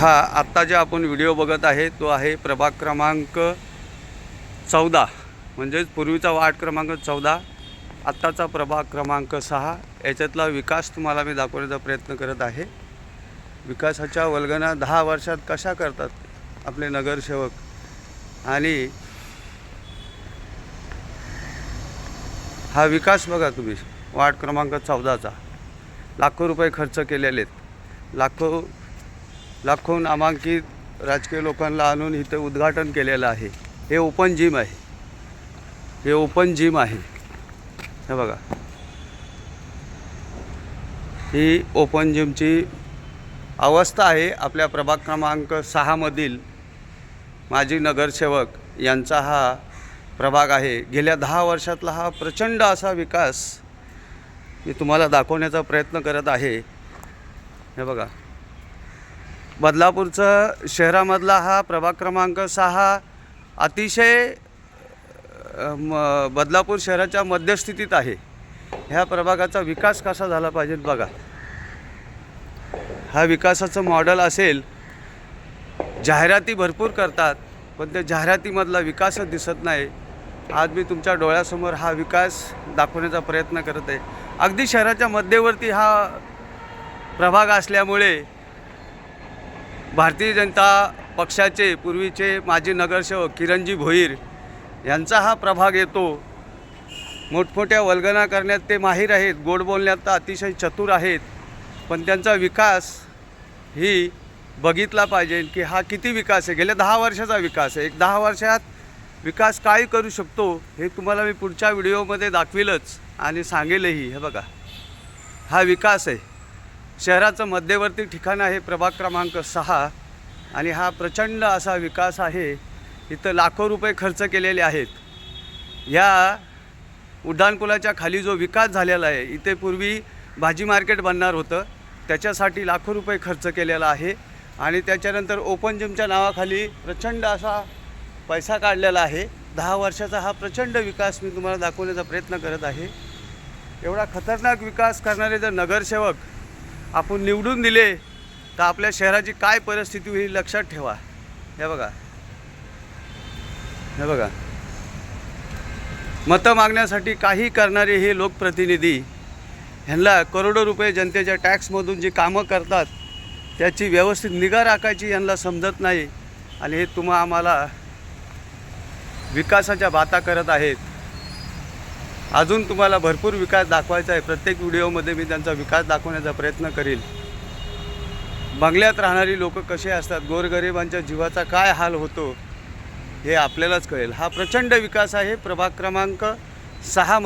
हा आत्ता जे आपण व्हिडिओ बघत आहे तो आहे प्रभाग क्रमांक चौदा. म्हणजेच पूर्वीचा वार्ड क्रमांक चौदा आत्ताचा प्रभाग क्रमांक सहा. याच्यातला विकास तुम्हाला मी दाखवण्याचा प्रयत्न करत आहे. विकासाच्या वल्गना दहा वर्षात कशा करतात आपले नगरसेवक? आणि हा विकास बघा तुम्ही वार्ड क्रमांक चौदाचा. लाखो रुपये खर्च केलेले आहेत. लाखो लाखो नामांकित राजकीय लोकांना आणून इथे उद्घाटन केलेलं आहे. हे ओपन जिम आहे. हे ओपन जिम आहे. हे बघा. ही ओपन जिमची अवस्था आहे. आपल्या प्रभाग क्रमांक सहामधील माजी नगरसेवक यांचा हा प्रभाग आहे. गेल्या दहा वर्षातला हा प्रचंड असा विकास मी तुम्हाला दाखवण्याचा प्रयत्न करत आहे. हे बघा. बदलापूरचं शहरामधला हा प्रभाग क्रमांक सहा अतिशय म बदलापूर शहराच्या मध्यस्थितीत आहे. ह्या प्रभागाचा विकास कसा झाला पाहिजे बघा. हा विकासाचं मॉडेल असेल जाहिराती भरपूर करतात पण त्या जाहिरातीमधला विकासच दिसत नाही. आज मी तुमच्या डोळ्यासमोर हा विकास दाखवण्याचा प्रयत्न करत आहे. अगदी शहराच्या मध्यवर्ती हा प्रभाग असल्यामुळे भारतीय जनता पक्षाचे पूर्वीचे माजी नगरसेवक किरणजी भोईर यांचा हा प्रभाग येतो. मोठमोठ्या वल्गना करण्यात ते माहीर आहेत. गोड बोलण्यात तर अतिशय चतुर आहेत. पण त्यांचा विकास ही बघितला पाहिजे की हा किती विकास आहे. गेल्या दहा वर्षाचा विकास आहे. एक दहा वर्षात विकास काय करू शकतो हे तुम्हाला मी पुढच्या व्हिडिओमध्ये दाखविलच आणि सांगेलही. हे बघा. हा विकास आहे. शहराचं मध्यवर्ती ठिकाण आहे प्रभाग क्रमांक सहा. आणि हा प्रचंड असा विकास आहे इथं लाखो रुपये खर्च केलेले आहेत. या उड्डाणपुलाच्या खाली जो विकास झालेला आहे इथे पूर्वी भाजी मार्केट बनणार होतं. त्याच्यासाठी लाखो रुपये खर्च केलेला आहे. आणि त्याच्यानंतर ओपन जिमच्या नावाखाली प्रचंड असा पैसा काढलेला आहे. दहा वर्षाचा हा प्रचंड विकास मी तुम्हाला दाखवण्याचा प्रयत्न करत आहे. एवढा खतरनाक विकास करणारे जर नगरसेवक आपण निवडून दिले तर आपल्या शहराची काय परिस्थिती होईल लक्षात ठेवा. हे बघा. हे बघा. मतं मागण्यासाठी काही करणारे हे लोकप्रतिनिधी ह्यांना करोडो रुपये जनतेच्या टॅक्समधून जी कामं करतात त्याची व्यवस्थित निगा राखायची यांना समजत नाही. आणि हे तुम्हा आम्हाला विकासाच्या बाता करत आहेत. अजून तुम्हाला भरपूर विकास दाखवायचा आहे. प्रत्येक व्हिडिओमध्ये मी त्यांचा विकास दाखवण्याचा प्रयत्न करील. बंगल्यात राहणारी लोक कसे असतात? गोरगरिबांच्या जीवाचा काय हाल होतो? हे आपल्यालाच कळेल. हा प्रचंड विकास आहे. प्रभाग क्रमांक सहा